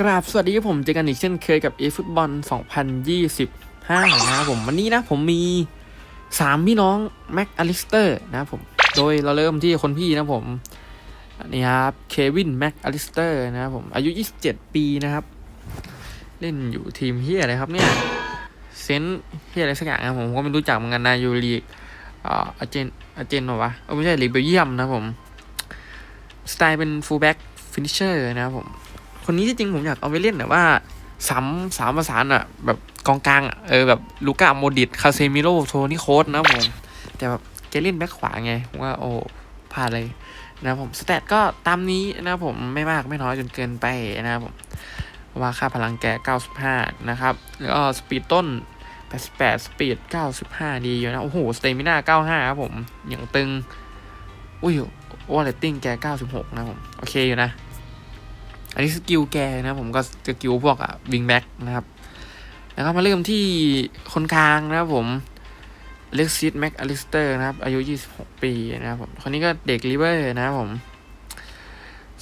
กราบสวัสดีครับผมเจอกันอีกเช่นเคยกับ e ฟุตบอล2025 นะครับผมวันนี้นะผมมี 3 พี่น้องแม็กอลิสเตอร์นะครับผม โดยเราเริ่มที่คนพี่นะผมนนี้ครับเควินแม็กอลิสเตอร์นะครับผมอายุ 27 ปีนะครับ เล่นอยู่ทีมเฮียอะไรครับเนี่ยเซนเฮียอะไรสักอย่างนะผมก็ไม่รู้จักเหมือนกันนะอยู่ลีกอ่าอาเจนอาเจนหรอวะเออไม่ใช่ลีกเบลเยียมนะครับผมสไตล์เป็นฟูลแบ็กฟินิชเชอร์นะครับผม คนนี้ที่จริงผมอยากเอาไปเล่นแต่ว่าสามสามประสานอะแบบกองกลางอะเออแบบลูก้าโมดิตคาเซมิโลโทนี่โคสนะผม แต่แบบแกเล่นแบ็คขวาไงผมว่าโอ้พลาดเลยนะผมสแตทก็ตามนี้นะผมไม่มากไม่น้อยจนเกินไปนะครับผมว่าค่าพลังแก 95 นะครับแล้วก็สปีดต้น 88 สปีด 95 ดีอยู่นะ โอ้โห สเตมิน่า 95 ครับผม อย่างตึง อุ้ยวอลเลตติ้งแก 96 นะผม โอเคอยู่นะ อันนี้สกิลแกนะผมก็สกิลพวกอะวิงแบ็กนะครับแล้วก็มาเริ่มที่คนกลางนะครับผมเล็กซิตแม็กอลิสเตอร์นะครับ อายุ 26 ปีนะครับผมคนนี้ก็เด็กลิเวอร์นะครับผม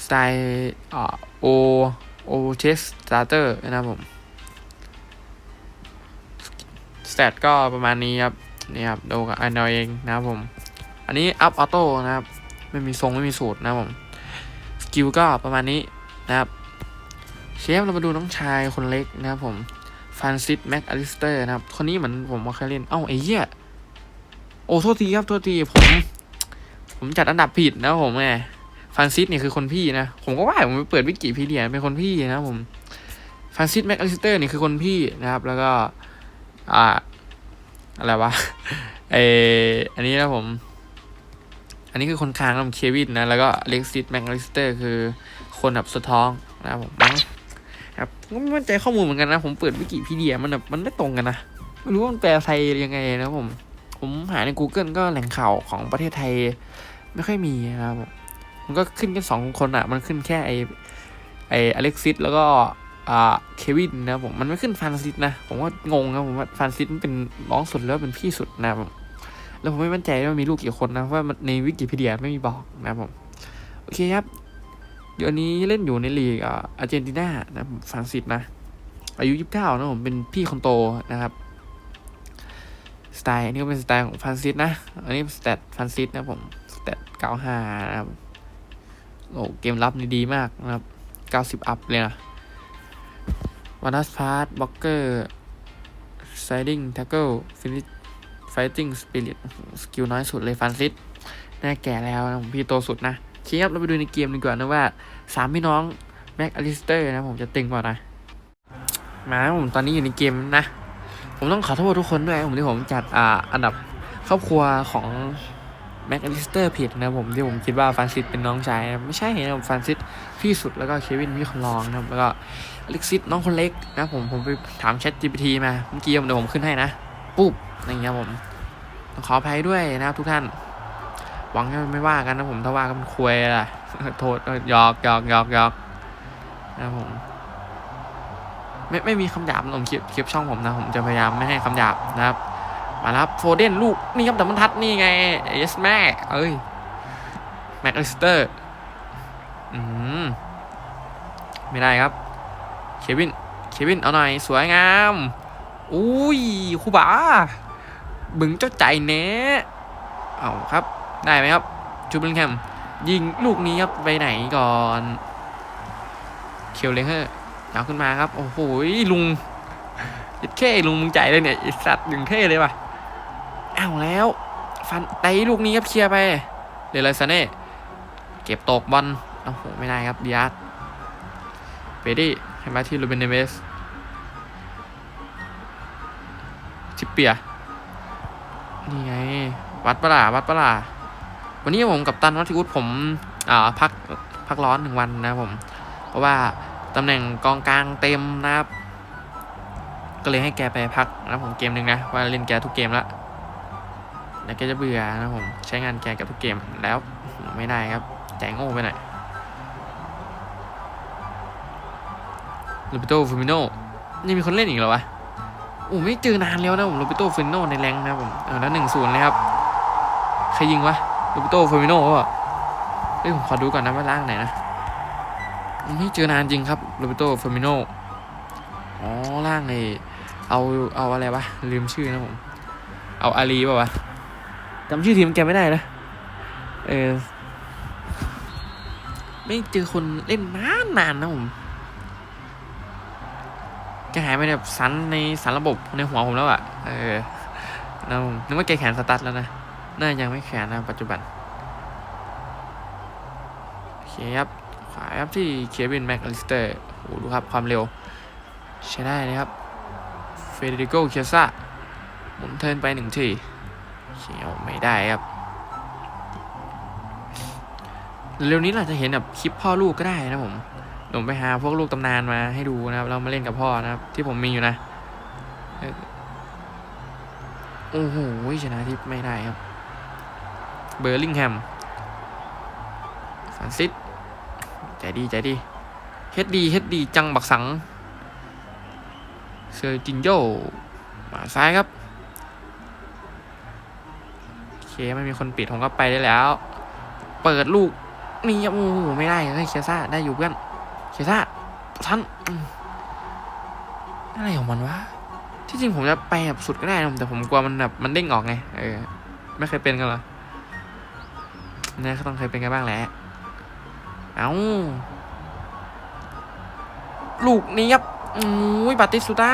สไตล์โอโอเชสสตาร์เตอร์นะครับผม สเตตก็ประมาณนี้ครับ นี่ครับดูกับอันเราเองนะครับผม อันนี้อัพออโต้นะครับ ไม่มีทรงไม่มีสูตรนะครับผม สกิลก็ประมาณนี้ นะครับ เชฟเรามาดูน้องชายคนเล็กนะครับผมฟานซิสแม็กอลิสเตอร์นะครับ คนนี้เหมือนผมมาเคยเล่น เอ้าไอ้เหี้ย โอ้โทษทีครับโทษทีผม ผมจัดอันดับผิดนะผมไงฟานซิสเนี่ยคือคนพี่นะ ผมก็ว่าผมไปเปิดวิกิพีเดียเป็นคนพี่นะผมฟานซิสแม็กอลิสเตอร์นี่คือคนพี่นะครับ แล้วก็ อ่า อะไรวะ เอออันนี้นะผม อันนี้คือคนค้างนะผมเควินนะ แล้วก็เล็กซิสแม็กลิสเตอร์คือคนแบบสะท้องนะครับผมมั้งครับผมก็ไม่มั่นใจข้อมูลเหมือนกันนะ ผมเปิดวิกิพีเดียมันแบบมันไม่ตรงกันนะ ไม่รู้ว่ามันแปลไทยยังไงนะผม ผมหาใน Google ก็แหล่งข่าวของประเทศไทย ไม่ค่อยมีนะครับผมมันก็ขึ้นแค่สองคนอะ มันขึ้นแค่ไอไออเล็กซิสแล้วก็อ่าเควินนะผม มันไม่ขึ้นฟานซิสนะ ผมว่างงครับผมว่าฟานซิสมันเป็นน้องสุดแล้วเป็นพี่สุดนะผม แล้วผมไม่มั่นใจว่ามีลูกกี่คนนะเพราะว่าในวิกิพีเดียไม่มีบอกนะผมโอเคครับเดี๋ยวนี้เล่นอยู่ในลีกอ่าอาร์เจนตินานะผมฟรานซิสนะ อายุ 29 นะผมเป็นพี่คนโตนะครับสไตล์นนี้ก็เป็นสไตล์ของฟรานซิสนะ อันนี้สแตทฟรานซิสนะผมสแตท95นะครับโอ้เกมรับนี่ดีมากนะครับ90อัพเลยนะวานัสพาร์ตบล็อกเกอร์ไซดิ้งแท็กเกิลฟินิช ไฟติ้งสปิริตสกิลน้อยสุดเลยฟรานซิสน่าแก่แล้วนะผมพี่โตสุดนะเชียบเราไปดูในเกมดีกว่านะว่าสามพี่น้องแม็กอลิสเตอร์นะผมจะตึงกว่านะ มาผมตอนนี้อยู่ในเกมนะ ผมต้องขอโทษทุกคนด้วยผมที่ผมจัดอ่าอันดับครอบครัวของแม็กอลิสเตอร์ผิดนะผมที่ผมคิดว่าฟานซิสเป็นน้องชายไม่ใช่นะผมฟานซิสพี่สุดแล้วก็เควินพี่คนรองนะแล้วก็อเล็กซิสน้องคนเล็กนะผมผมไปถาม Chat GPT มาเมื่อกี้เดี๋ยวผมขึ้นให้นะปุ๊บ อะไรเงี้ยผมต้องขออภัยด้วยนะครับทุกท่าน หวังว่าไม่ว่ากันนะผมถ้าว่าก็เป็นควยล่ะโทษหยอกหยอกหยอกหยอกนะครับผมไม่ไม่มีคำหยาบผมคลิปคลิปช่องผมนะ ผมจะพยายามไม่ให้คำหยาบนะครับ มาแล้วโฟเดนลูกนี่ครับแต่มันทัดนี่ไงเยสแม่เอ้ยแม็กอลิสเตอร์อืมไม่ได้ครับเควินเควินเอาหน่อย สวยงาม อุ้ยคูบา บึงเจ้าใจเนะเอาครับ ได้ไหมครับจูเบลิงแฮมยิงลูกนี้ครับไปไหนก่อนเคียวเลเฮอร์เอาขึ้นมาครับ โอ้โหลุงยัดเข้ลุงมึงใจเลยเนี่ยไอสัตว์ดึงเท่เลยว่ะอ้าวแล้ว ฟันไตลูกนี้ครับเคลียร์ไปเดลซาเน่เก็บตกบอลโอ้โหไม่ได้ครับดิอาร์ตเบดี้ให้มาที่ลูเบนเนเวสชิปเปีย นี่ไง วัดปะล่าวัดปะล่าวันนี้ผมกับตันวัตถิอุดผมอ่าพักพักร้อนหนึ่งวันนะผม เพราะว่าตำแหน่งกองกลางเต็มนะครับ ก็เลยให้แกไปพักนะผมเกมหนึ่งนะว่าเล่นแกทุกเกมละแล้วแกจะเบื่อนะผมใช้งานแกกับทุกเกมแล้วไม่ได้ครับใจโง่ไปหน่อยลูปิโตฟูมิโนนี่มีคนเล่นอีกเหรอวะ โอ้ไม่เจอนานแล้วนะผมลูปิโตฟูมิโนในแรงนะผมเออแล้วหนึ่งศูนย์เลยครับใครยิงวะลูปิโตฟูมิโนวะเฮ้ยผมขอดูก่อนนะว่าล่างไหนนะไม่เจอนานจริงครับโรเบโตเฟอร์มิโนอ๋อล่างไอเอาเอาอะไรวะลืมชื่อนะผม เอาอาลีป่าวะจำชื่อทีมแกไม่ได้นะเออไม่เจอคนเล่นนานนานๆนะผม แกหายไปแบบสันในสารระบบในหัวผมแล้วอะเออนะนึกว่าแกแขนสตัดแล้วนะ น่ายังไม่แขนนะปัจจุบัน โอเคครับ ขวาครับที่เควินแม็กอลิสเตอร์โหดูครับความเร็ว ใช้ได้เลยครับ เฟเดริโกเคียซ่าหมุนเทินไปหนึ่งทีเขียวไม่ได้ครับ เร็วนี้เราจะเห็นแบบคลิปพ่อลูกก็ได้นะผม ผมไปหาพวกลูกตำนานมาให้ดูนะครับ เรามาเล่นกับพ่อนะครับ ที่ผมมีอยู่นะ โอ้โหชนะทิพไม่ได้ครับ เบอร์ลิงแฮมฟรานซิสใจดีใจดีเฮดดีเฮดดีจังบักสัง เซอร์จินโยมาซ้ายครับโอเคไม่มีคนปิดผมก็ไปได้แล้ว เปิดลูกนี่โอ้โหไม่ได้เลยเคียซ่าได้อยู่เพื่อน เคียซ่าทันอะไรของมันวะ ที่จริงผมจะไปแบบสุดก็ได้นะแต่ผมกลัวมันแบบมันเด้งออกไง เออ ไม่เคยเป็นกันเหรอเนี่ยก็ต้องเคยเป็นกันบ้างแหละ เอาลูกนี้ครับอุ้ยบาติสตูต้า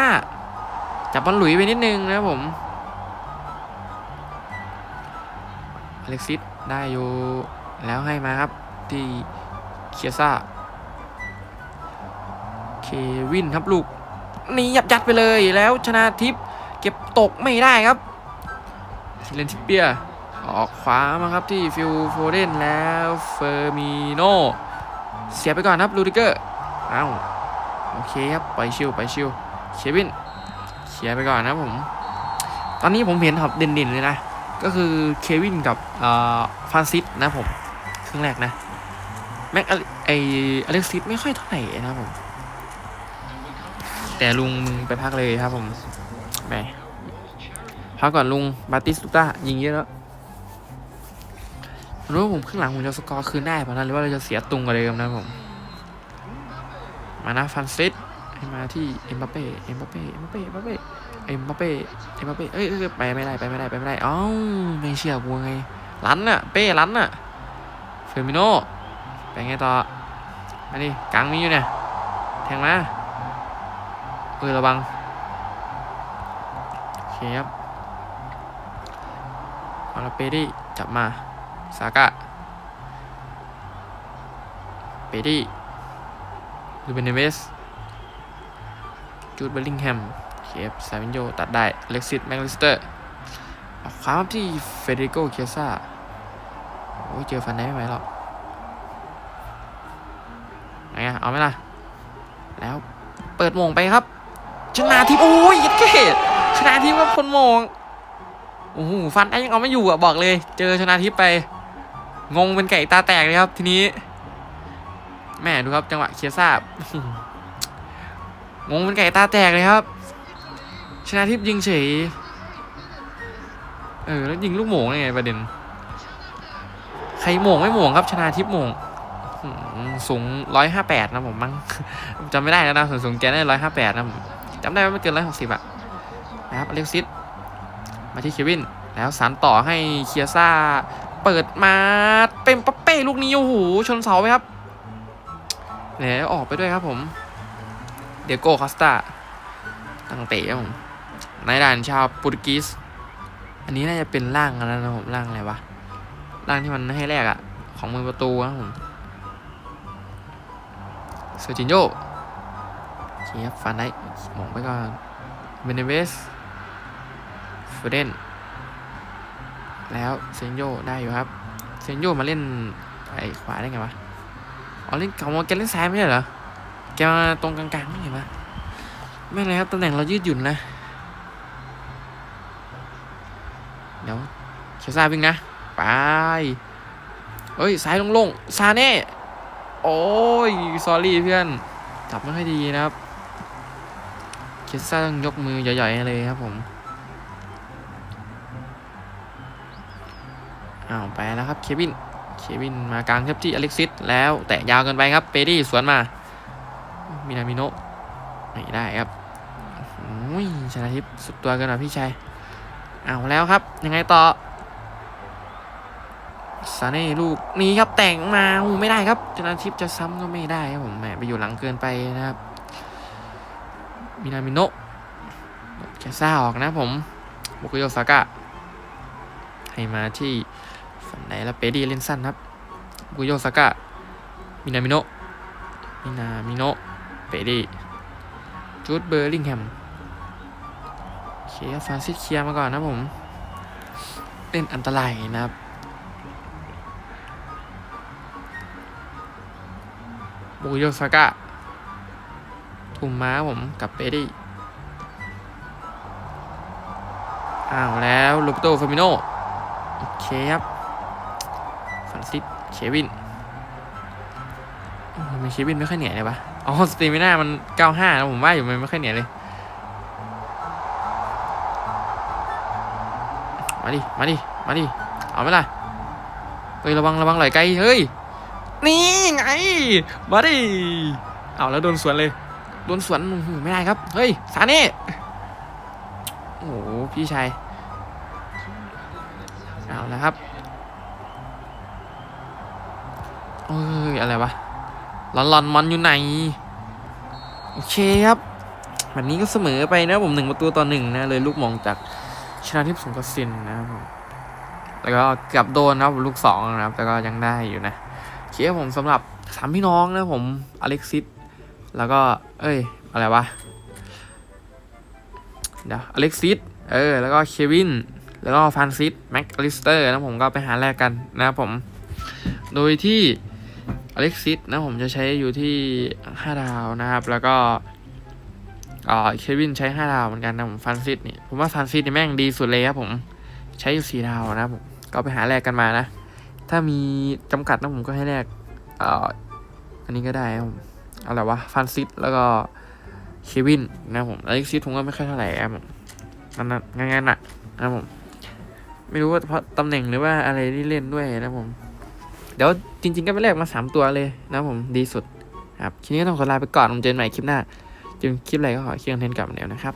จับบอลหลุยไปนิดนึงนะผม อเล็กซิสได้อยู่ แล้วให้มาครับ ที่เคียซ่า เควินครับลูกนี่ยับยัดไปเลยแล้วชนะทิพย์เก็บตกไม่ได้ครับเลนทิปเปียออกขวามาครับที่ฟิลโฟเดนแล้วเฟอร์มิโนเสียไปก่อนครับลูดิเกอร์เอ้าโอเคครับไปชิวไปชิวเควินเสียไปก่อนนะผม ตอนนี้ผมเห็นครับเด่นๆเลยนะ ก็คือเควินกับฟรานซิสนะผมครึ่งแรกนะแม็กไออเล็กซิสไม่ค่อยเท่าไหร่นะผม แต่ลุงมึงไปพักเลยครับผมแหมพักก่อนลุงบาติสตุต้ายิงเยอะแล้วรู้ว่าผมข้างหลังผมจะสกอร์คืนได้ป่ะนะหรือว่าเราจะเสียตุงกว่าเดิมนะผม มานะฟันซิสให้มาที่เอ็มบัปเป้เอ็มบัปเป้เอ็มบัปเป้เอ็มบัปเป้เอ็มบัปเป้เอ็มบัปเป้เอ้ยไปไม่ได้ไปไม่ได้ไปไม่ได้อ้าวไม่เชื่อกูไงลันน่ะเป้ลันน่ะเฟอร์มิโนไปไงต่อมาดิกลางมีอยู่เนี่ยแทงมา เออระวังโอเคครับอาละเปดี้จับมาซากะเปดี้ลูเบเนเวสจูดเบลลิงแฮมเคฟซาวินโยตัดได้เล็กซิตแมกลิสเตอร์ออกขวามาที่เฟเดริโกเคียซ่าโอ้ยเจอฟันได้ไม่ไหวหรอกไงเอาไหมล่ะ แล้วเปิดโมงไปครับ ชนะทีมโอ้ยเกตชนะทีมกับคนโมงโอ้โหฟันได้ยังเอาไม่อยู่อะบอกเลย เจอชนะทิพย์ไป งงเป็นไก่ตาแตกเลยครับ ทีนี้แม่ดูครับจังหวะเคียร์ทราบงงเป็นไก่ตาแตกเลยครับ ชนะทิพย์ยิงเฉยเออแล้วยิงลูกโมงได้ไงประเด็น ใครโมงไม่โมงครับชนะทิพย์โมงสูงร้อยห้าแปดนะผมมั้งจำไม่ได้แล้วนะส่วนสูงแกได้ร้อยห้าแปดนะผม จำได้ว่าไม่เกินร้อยหกสิบอะนะครับอเล็กซิสมาที่เควิน แล้วสานต่อให้เคียซ่าเปิดมาเป็นปั๊ปเป้ลูกนี้โอ้โหชนเสาไปครับแล้วออกไปด้วยครับผม เดียโก้คอสตาตั้งเตะผมนายด่านชาวโปรตุเกสอันนี้น่าจะเป็นร่างอะไรนะผมร่างอะไรวะร่างที่มันให้แรกอะของมือประตูนะครับผมเซอร์จินโย คียบฟันได้มองไปก่อนเบเนเวสฟเดนแล้วเซนโยได้อยู่ครับเซนโยมาเล่นไอขวาได้ไงวะอ๋อเล่นเขามาแกเล่นซ้ายไม่ใช่เหรอแกมาตรงกลางๆไม่เห็นปะไม่เป็นไรครับตำแหน่งเรายืดหยุ่นนะเดี๋ยวเขียวซาวิ่งนะไปเฮ้ยซ้ายลงๆซาเน่โอ้ย สอรี่เพื่อนจับไม่ค่อยดีนะครับ เขียวซาต้องยกมือใหญ่ๆเลยครับผมอ้าวไปแล้วครับเควินเควินมากลางครับที่อเล็กซิสแล้วแตะยาวเกินไปครับเปดี้สวนมามินามิโนไม่ได้ครับโอ้ยชนะทิพย์สุดตัวกันหน่อยพี่ชายเอาแล้วครับ ยังไงต่อซาเน่ลูกนี้ครับแต่งมาไม่ได้ครับชนะทิพย์จะซ้ำก็ไม่ได้ครับผมแหมไปอยู่หลังเกินไปนะครับ มินามิโนะแคซ่าออกนะผมบุกโยซากะให้มาที่ฝั่งไหนแล้วเปดีเล่นสั้นครับบุกโยซากะมินามิโนะมินามิโนะเปดีจูดเบอร์ลิงแฮมเคฟรานซิสเคียมาก่อนนะผมเล่นอันตรายนะครับบุกโยซากะ ทุ่มม้าผมกับเปดี้อ้าวแล้วลูปโตฟามิโนโอเคครับฟรานซิสเควินโอ้ทำไมเควินไม่ค่อยเหนื่อยเลยวะอ๋อสเตมิน่ามัน 95นะผมว่าอยู่มันไม่ค่อยเหนื่อยเลยมาดิ มาดิ มาดิ เอาไหมล่ะเฮ้ยระวังระวังไหลไกล เฮ้ย นี่ไง มาดิ เอาแล้วโดนสวนเลย โดนสวนไม่ได้ครับ เฮ้ยซาเน่โอ้โหพี่ชายเอาแล้วครับเอ้ยอะไรวะลอนลอนมอนอยู่ไหน โอเคครับแบบนี้ก็เสมอไปนะผมหนึ่งประตูต่อหนึ่งนะ เลยลูกมองจากชนะทิพย์สงกระสินนะครับผมแล้วก็เกือบโดนนะครับลูกสองนะครับ แต่ก็ยังได้อยู่นะเคครับผมสำหรับสามพี่น้องนะผมอเล็กซิส แล้วก็ เอ้ย อะไรวะ เดี๋ยวอเล็กซิส เออ แล้วก็เควิน แล้วก็ฟานซิส แม็กอลิสเตอร์นะผมก็ไปหาแลกกันนะครับผม โดยที่อเล็กซิสนะผมจะใช้อยู่ที่ 5 ดาวนะครับ แล้วก็อ่าเควินใช้ 5 ดาวเหมือนกันนะผมฟรานซิสนี่ผมว่าฟรานซิสนี่แม่งดีสุดเลยครับผมใช้อยู่4ดาวนะผมก็ไปหาแลกกันมานะ ถ้ามีจำกัดนะผมก็ให้แลกอ่ออันนี้ก็ได้ครับผม อะไรวะฟานซิสแล้วก็เควินนะผมอเล็กซิสผมก็ไม่ค่อยเท่าไหร่ครับผมมันงานๆหนักนะผม ไม่รู้ว่าเพราะตำแหน่งหรือว่าอะไรที่เล่นด้วยนะผม เดี๋ยวจริง ๆ ก็ไปแลกมาสามตัวเลยนะผมดีสุดครับคลิปนี้ก็ต้องขอลาไปก่อนผมเจอกันใหม่คลิปหน้าเจอกันคลิปอะไรก็ขอคลิปคอนเทนกลับมาแล้วนะครับ